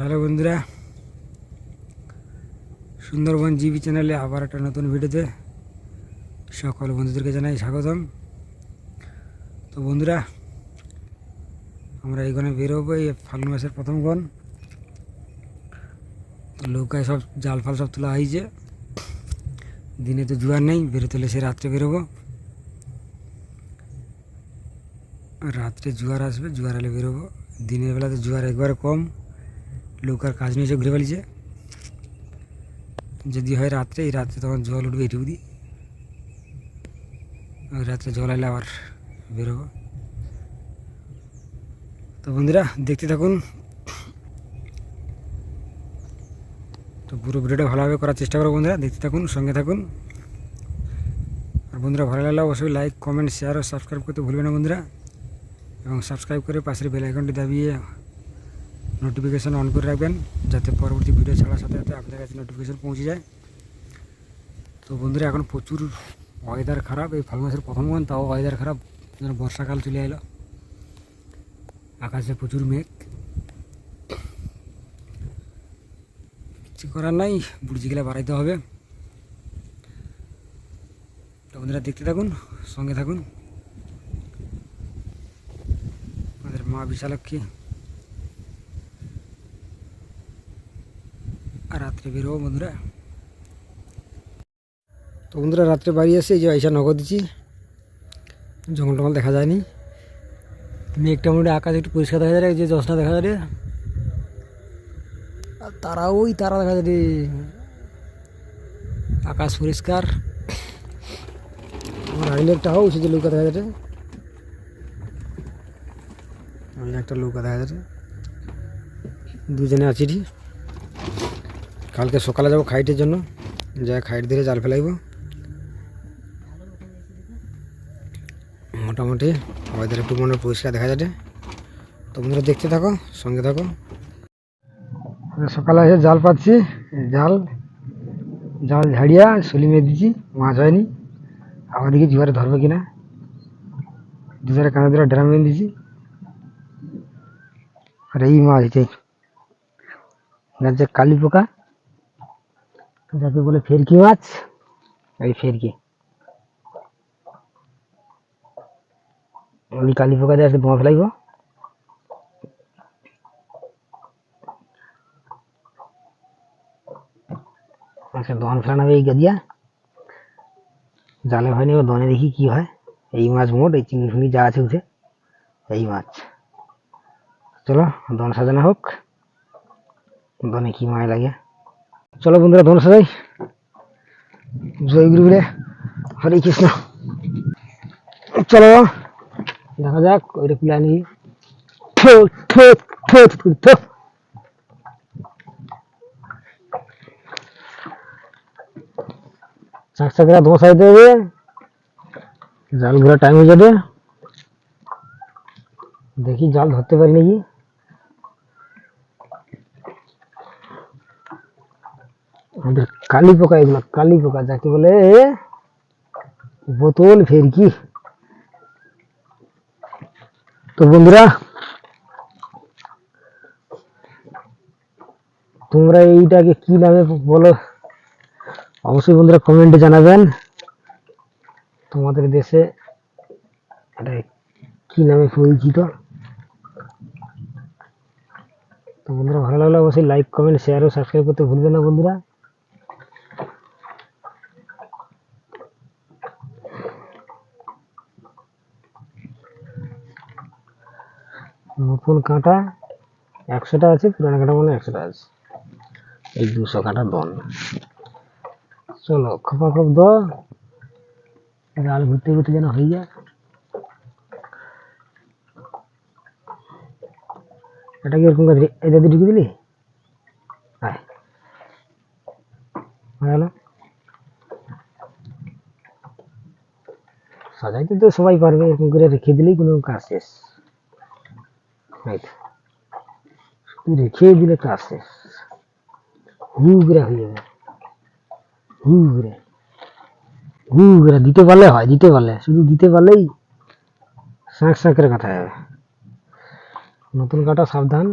Hello বন্ধুরা, Sundarban GB চ্যানেলে আবার একটা নতুন ভিডিওতে সকল বন্ধুদেরকে জানাই স্বাগতম। তো বন্ধুরা, আমরা এই গনে বেরোবো, এই ফাল্গুন মাসের প্রথম গণ। তো নৌকায় সব জাল ফাল সব তোলা হয়েছে। দিনে তো জোয়ার নেই, বেরোতে হলে সে রাত্রে বেরোবো। রাত্রে জোয়ার আসবে, জোয়ার এলে বেরোবো। দিনের বেলা তো জোয়ার একবারে কম। নৌকার কাজ নিয়েছে ঘুরে ফেলেছে যদি হয় রাত্রে, এই রাত্রে তখন জল উঠবে, এটুকু দি। ওই রাত্রে জল এলে আবার বেরোবো। তো বন্ধুরা, দেখতে থাকুন। তো পুরো ভিডিওটা ভালোভাবে করার চেষ্টা করো বন্ধুরা, দেখতে থাকুন, সঙ্গে থাকুন। আর বন্ধুরা, ভালো লাগলে অবশ্যই লাইক কমেন্ট শেয়ার ও সাবস্ক্রাইব করতে ভুলবে না বন্ধুরা। এবং সাবস্ক্রাইব করে পাশের বেল আইকনটি দাবিয়ে নোটিফিকেশান অন করে রাখবেন, যাতে পরবর্তী ভিডিও ছাড়ার সাথে সাথে আপনাদের কাছে নোটিফিকেশান পৌঁছে যায়। তো বন্ধুরা, এখন প্রচুর ওয়েদার খারাপ। এই ফাল্গুন মাসের প্রথম গান তাও ওয়েদার খারাপ। যেন বর্ষাকাল চলে এলো। আকাশে প্রচুর মেঘ। কিছু করার নাই বুড়জি গেলে বাড়াইতে হবে। তো বন্ধুরা, দেখতে থাকুন, সঙ্গে থাকুন। আমাদের মা বিশালক্ষী আর রাত্রে বেরোবো বন্ধুরা তো বন্ধুরা, রাত্রে বাড়ি এসে এই যে আইসা নগদ দিচ্ছি জঙ্গল টঙ্গল দেখা যায়নি মেঘটা মোটামুটি আকাশ একটু পরিষ্কার দেখা যায়, যে জসনা দেখা যায়। আর তারা ওই তারা দেখা যায়। আকাশ পরিষ্কার আমার একটা হোক এই যে লৌকা দেখা যাচ্ছে একটা লৌকা দেখা যাচ্ছে দুজনে আছি। কালকে সকালে যাব খাইটের জন্য। যা খাইট ধরে জাল ফেলাইব। মোটামুটি ওয়েদার একটু মনে হয় পরিষ্কার দেখা যাচ্ছে। তো বন্ধুরা, দেখতে থাকো, সঙ্গে থাকো। সকালে এসে জাল পাচ্ছি, জাল জাল ঝাড়িয়া সলি মেয়ে দিচ্ছি, মাছ হয়নি। আবার দিকে জুয়ারে ধরবে কিনা? দুধারে কাঁদা ধরে ড্রাম মেয়ে দিচ্ছি। আর এই মাছ এটাই। যাচ্ছে কালি পোকা। যাকে বলে ফেরকি মাছ এই ফেরকি ওই কালি পোকা দিয়ে আসলে বোমা ফেলাইব আচ্ছা দন ফেলানো হবে এই গদিয়া জালে হয়নি এবার দনে দেখি কি হয় এই মাছ মোট এই চিংড়ি ফিংড়ি যা আছে উঠে এই মাছ চলো দন সাজানো হোক দনে কি মায় লাগে চলো বন্ধুরা ধন সাজাই জয় গুরু বলে হরে কৃষ্ণ। চলো। দেখা যাক ওইটা খুলে আনি। থো, থো, থো, থো, থো। চাক চাকরা ধোঁয়া সাইতে হবে জাল ঘোরা টাইম হয়ে যাবে। দেখি জাল ধরতে পারি নাকি? আমাদের কালি পোকা এগুলো কালি পোকা, যাকে বলে বোতল ফেরকি তো বন্ধুরা, তোমরা এইটাকে কি নামে বলো? অবশ্যই বন্ধুরা কমেন্টে জানাবেন। তোমাদের দেশে এটা কি নামে পরিচিত? তো বন্ধুরা, ভালো লাগলে অবশ্যই লাইক কমেন্ট শেয়ার ও সাবস্ক্রাইব করতে ভুলবেন না বন্ধুরা। নতুন কাঁটা একশোটা আছে, পুরানো কাঁটা মানে একশোটা আছে। এই দুশো কাঁটা দন চলো, খোপা খোপ দ ঘুরতে ঘুরতে যেন হয়ে যায়। এটা কি এরকম এটা দিয়ে ঢুকে দিলি? সাজাইতে তো সবাই পারবে, এরকম করে রেখে দিলেই কোনো কাজ শেষ। দিলে কাজ শেষ হু করে হয়ে হু করে দিতে পারলে হয় দিতে পারলে শুধু দিতে পারলেই শাঁক শাঁকের কথা হবে নতুন কাটা সাবধান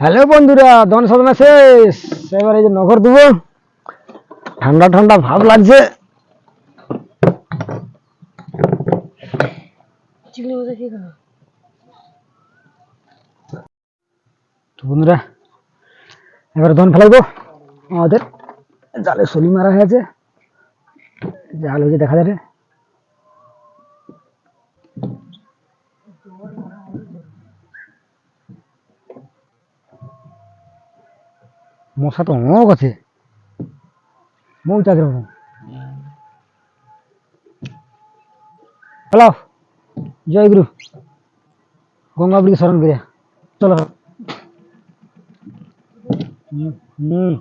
হ্যালো বন্ধুরা দন সাধনা শেষ। এবার এই যে নগর দেবো। ঠান্ডা ঠান্ডা ভাব লাগছে। তো বন্ধুরা এবার দন ফেলাইবো আমাদের জালে সলি মারা হয়েছে। জাল হয়েছে দেখা যাবে। মশা তো অনেক আছে মৌচাকের মতন হ্যালো জয় গুরু গঙ্গাবলিকে স্মরণ করে চলো হুম হুম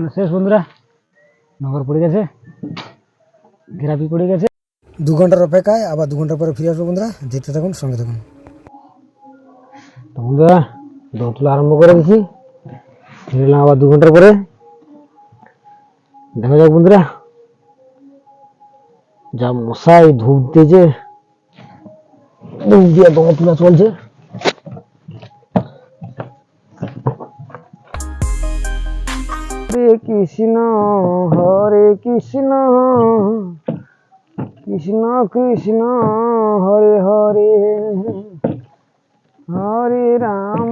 প্রথম ওখানে শেষ বন্ধুরা। নগর পড়ে গেছে। ঘেরাপি পড়ে গেছে। দু ঘণ্টার অপেক্ষায় আবার দু ঘণ্টা পরে ফিরে আসব বন্ধুরা। দেখতে থাকুন সঙ্গে থাকুন। তো বন্ধুরা দৌড় তোলা আরম্ভ করে দিছি। ফিরে এলাম আবার দু ঘণ্টার পরে। দেখা যাক বন্ধুরা। যা মশাই ধূপ দিয়েছে। ধূপ দিয়ে দৌড় তোলা চলছে। কৃষ্ণ, হরে কৃষ্ণ। কৃষ্ণ কৃষ্ণ, হরে হরে। হরে রাম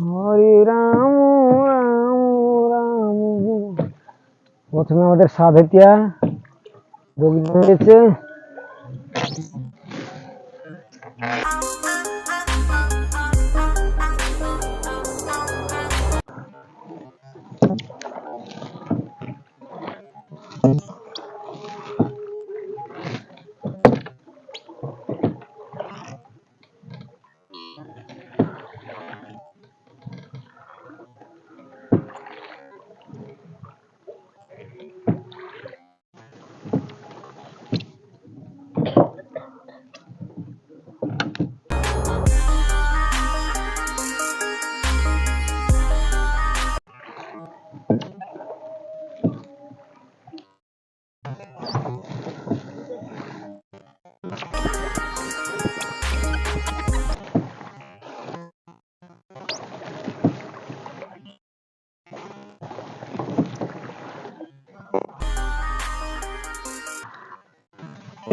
হরে রাম রাম রাম। প্রথমে আমাদের সাধেতিয়া রয়েছে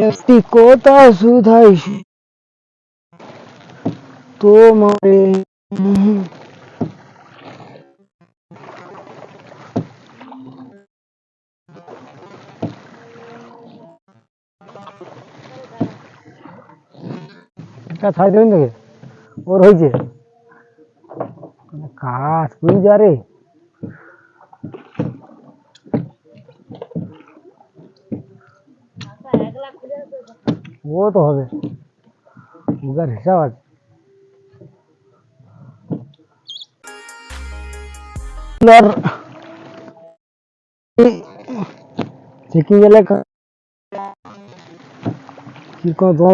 একটি কথা শুধাই তোমারে একটা দেবেন দেখে ওর হয়েছে কাজ যা রে। ও তো হবে বুকার হিসাব আছে আর চেকিং গেলে কি কোনো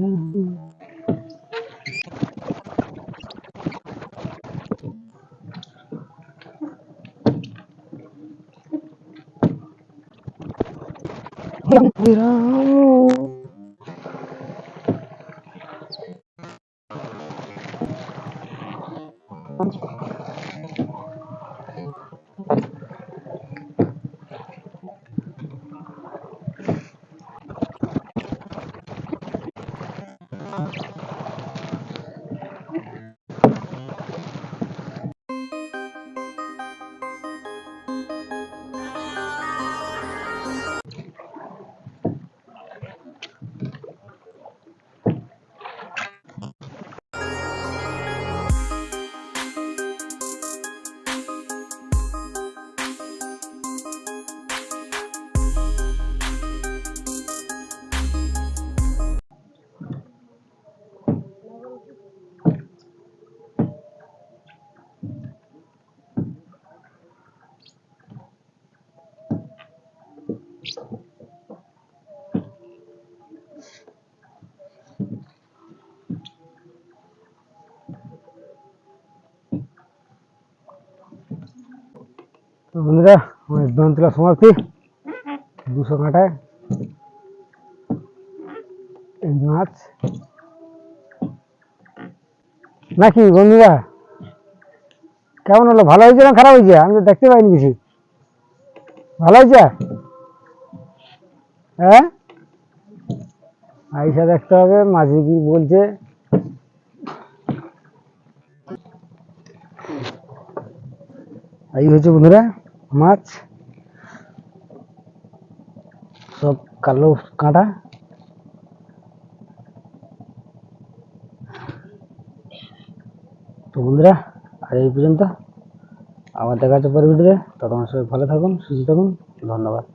হরে রাম তো বন্ধুরা আমার দোকান তোলা সমাপ্তি। দুশো কাঁটায় মাছ। নাকি বন্ধুরা? কেমন হলো? ভালো হয়েছে না খারাপ হয়েছে? আমি তো দেখতে পাইনি কিছু। ভালো হয়েছে? হ্যাঁ? আইসা দেখতে হবে, মাঝে কি বলছে। এই হচ্ছে বন্ধুরা। মাছ, সব কালো কাঁটা। তো বন্ধুরা আর এই পর্যন্ত। আবার দেখা হচ্ছে পরের ভিডিওতে সবাই ভালো থাকুন, সুস্থ থাকুন। ধন্যবাদ।